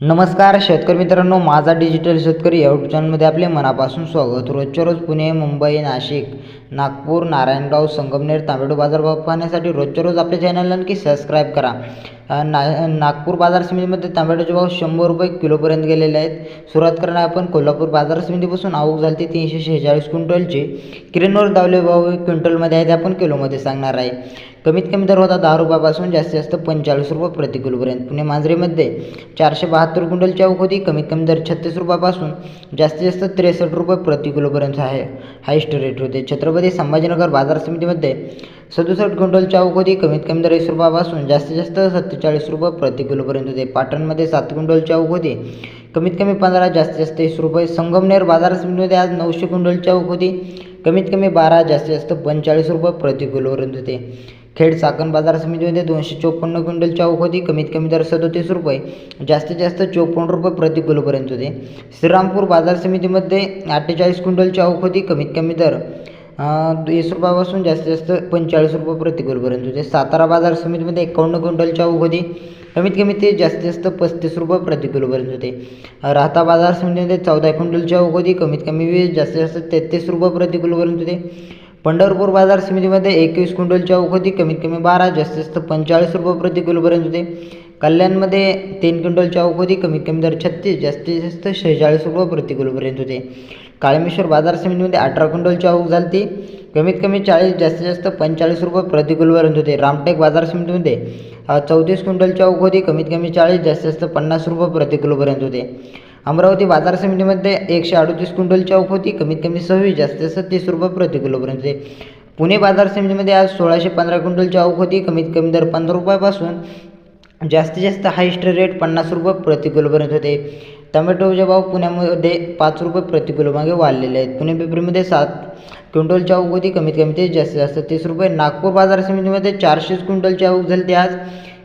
नमस्कार शेतकरी मित्रांनो माझा डिजिटल शेतकरी यूट्यूब चॅनलमध्ये आपले मनापासून स्वागत. रोजच्या रोज पुणे मुंबई नाशिक नागपूर नारायणगाव संगमनेर तांबेडू बाजारभाव पाहण्यासाठी रोजच्या रोज आपल्या चॅनलला नक्की सबस्क्राईब करा. ना नागपूर बाजार समितीमध्ये तांबेडोचे भाव शंभर रुपये किलोपर्यंत गेलेले आहेत. सुरुवात करणार आपण कोल्हापूर बाजार समितीपासून. आवक झाली ती तीनशे शेहेचाळीस क्विंटलचे. किरणवर दावले भाव क्विंटलमध्ये आहे ते आपण किलोमध्ये सांगणार आहे. कमीत कमी दर होता दहा रुपयापासून जास्तीत जास्त पंचेचाळीस रुपये प्रति किलोपर्यंत. पुणे मांजरीमध्ये चारशे बहात्तर क्विंटलची आवक होती. कमीत कमी दर छत्तीस रुपयापासून जास्तीत जास्त त्रेसष्ट रुपये प्रति किलोपर्यंत आहे. हायस्ट रेट होते. छत्रपती संभाजीनगर बाजार समितीमध्ये सदुसष्ट क्विंटल आवक होती. कमीत कमी दर वीस रुपयापासून जास्तीत जास्त सत्तेचाळीस रुपये प्रति किलोपर्यंत होते. पाटणमध्ये सात क्विंटल आवक होती. कमीत कमी पंधरा जास्तीत जास्त वीस रुपये. संगमनेर बाजार समितीमध्ये आज नऊशे क्विंटल आवक होती. कमीत कमी बारा जास्तीत जास्त पंचेचाळीस रुपये प्रति किलोपर्यंत होते. खेड चाकण बाजार समितीमध्ये दोनशे चोपन्न क्विंटल चाऊक होती. कमीत कमी दर सदोतीस रुपये. जास्तीत जास्त चोपन्न रुपये प्रति किलोपर्यंत होते. श्रीरामपूर बाजार समितीमध्ये अठ्ठेचाळीस क्विंटलची आवक होती. कमीत कमी दर वीस रुपयापासून जास्तीत जास्त पंचेचाळीस रुपये प्रतिकूलपर्यंत. होते सातारा बाजार समितीमध्ये एकावन्न क्विंटलच्या उगोदी होती कमीत कमी ते जास्तीत जास्त पस्तीस रुपये प्रति किलोपर्यंत होते. राहता बाजार समितीमध्ये चौदा क्विंटलच्या उगोदी होती कमीत कमी वीस जास्तीत जास्त तेहतीस रुपये प्रतिकिलोपर्यंत होते. पंढरपूर बाजार समितीमध्ये एकवीस क्विंटलच्या उगोदी होती कमीत कमी बारा जास्तीत जास्त पंचेचाळीस रुपये प्रति किलोपर्यंत होते. कल्याणमध्ये तीन क्विंटलची आवक होती कमीत कमी दर छत्तीस जास्तीत जास्त शेहेचाळीस रुपये प्रतिकिलोपर्यंत होते. काळमेश्वर बाजार समितीमध्ये अठरा क्विंटलची आवक झाली ती कमीत कमी चाळीस जास्तीत जास्त पंचेचाळीस रुपये प्रतिकुलपर्यंत होते. रामटेक बाजार समितीमध्ये चौतीस क्विंटलची आवक होती कमीत कमी चाळीस जास्तीत जास्त पन्नास रुपये प्रतिकुलपर्यंत होते. अमरावती बाजार समितीमध्ये एकशे अडतीस क्विंटलची आवक होती कमीत कमी सव्वीस जास्तीत जास्त तीस रुपये प्रतिकुलपर्यंत होते. पुणे बाजार समितीमध्ये आज सोळाशे पंधरा क्विंटलची आवक होती कमीत कमी दर पंधरा रुपयापासून जास्तीत जास्त हायस्ट रेट पन्नास रुपये प्रति किलोपर्यंत होते. टोमॅटोचे भाव पुण्यामध्ये पाच रुपये प्रति वाढलेले आहेत. पुणे पिंपरीमध्ये सात क्विंटलच्या आवक होती कमीत कमी ते जास्तीत जास्त तीस रुपये. नागपूर बाजार समितीमध्ये चारशेच क्विंटलची आवक झाली ती आज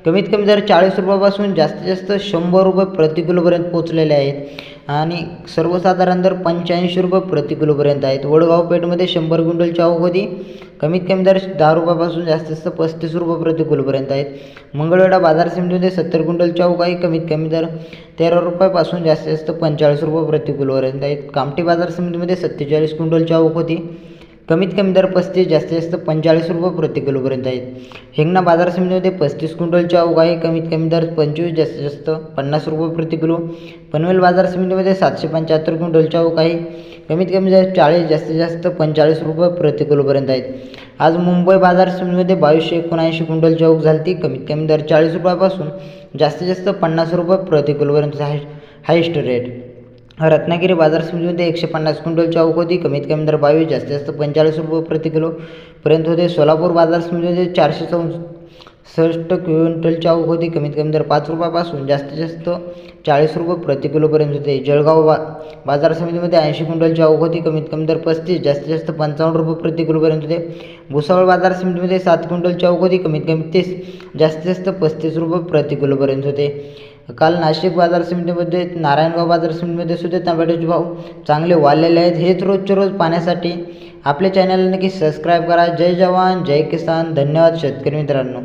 कमीत कमी दर चाळीस रुपयापासून जास्तीत जास्त शंभर रुपये प्रति किलोपर्यंत पोचलेले आहेत. आणि सर्वसाधारण दर पंच्याऐंशी रुपये प्रति किलोपर्यंत आहेत. वडगाव पेठमध्ये शंभर क्विंटलची आवक होती. कमीत कमी दर दहा रुपयापासून जास्तीत जास्त पस्तीस रुपये प्रति किलोपर्यंत आहेत. मंगळवेढा बाजार समितीमध्ये सत्तर क्विंटलची आवक आहे. कमीत कमी दर तेरा रुपयापासून जास्तीत जास्त पंचेचाळीस रुपये प्रति किलोपर्यंत आहेत. कामठी बाजार समितीमध्ये सत्तेचाळीस क्विंटलची आवक होती. कमीत कमी दर पस्तीस जास्तीत जास्त पंचेचाळीस रुपये प्रति किलोपर्यंत आहेत. हिंगणा बाजार समितीमध्ये पस्तीस क्विंटलची आवक आहे. कमीत कमी दर पंचवीस जास्तीत जास्त पन्नास रुपये प्रति किलो. पनवेल बाजार समितीमध्ये सातशे पंच्याहत्तर क्विंटलची आवक आहे. कमीत कमी दर चाळीस जास्तीत जास्त पंचेचाळीस रुपये प्रति किलोपर्यंत आहेत. आज मुंबई बाजार समितीमध्ये बावीसशे एकोणऐंशी क्विंटलची आवक झाली ती कमीत कमी दर चाळीस रुपयापासून जास्तीत जास्त पन्नास रुपये प्रति किलोपर्यंत हाय हायस्ट रेट. रत्नागिरी बाजार समितीमध्ये एकशे पन्नास क्विंटलची आवक होती कमीत कमी दर बावीस जास्तीत जास्त पंचेचाळीस रुपये प्रति किलोपर्यंत होते सोलापूर बाजार समितीमध्ये चारशे चौसष्ट क्विंटलची आवक होती कमीत कमी दर पाच रुपयापासून जास्तीत जास्त चाळीस रुपये प्रति किलोपर्यंत होते. जळगाव बा बाजार समितीमध्ये ऐंशी क्विंटलची आवक होती कमीत कमी दर पस्तीस जास्तीत जास्त पंचावन्न रुपये प्रति किलोपर्यंत होते. भुसावळ बाजार समितीमध्ये सात क्विंटलची आवक होती कमीत कमी तीस जास्तीत जास्त पस्तीस रुपये प्रति किलोपर्यंत होते. काल नाशिक बाजार समितीमध्ये नारायणगाव बाजार समितीमध्ये सुद्धा टमाट्याचे भाव चांगले वाढलेले आहेत. हेच रोजच्या रोज पाहण्यासाठी आपल्या चॅनलला नक्की सबस्क्राईब करा. जय जवान जय किसान. धन्यवाद शेतकरी मित्रांनो.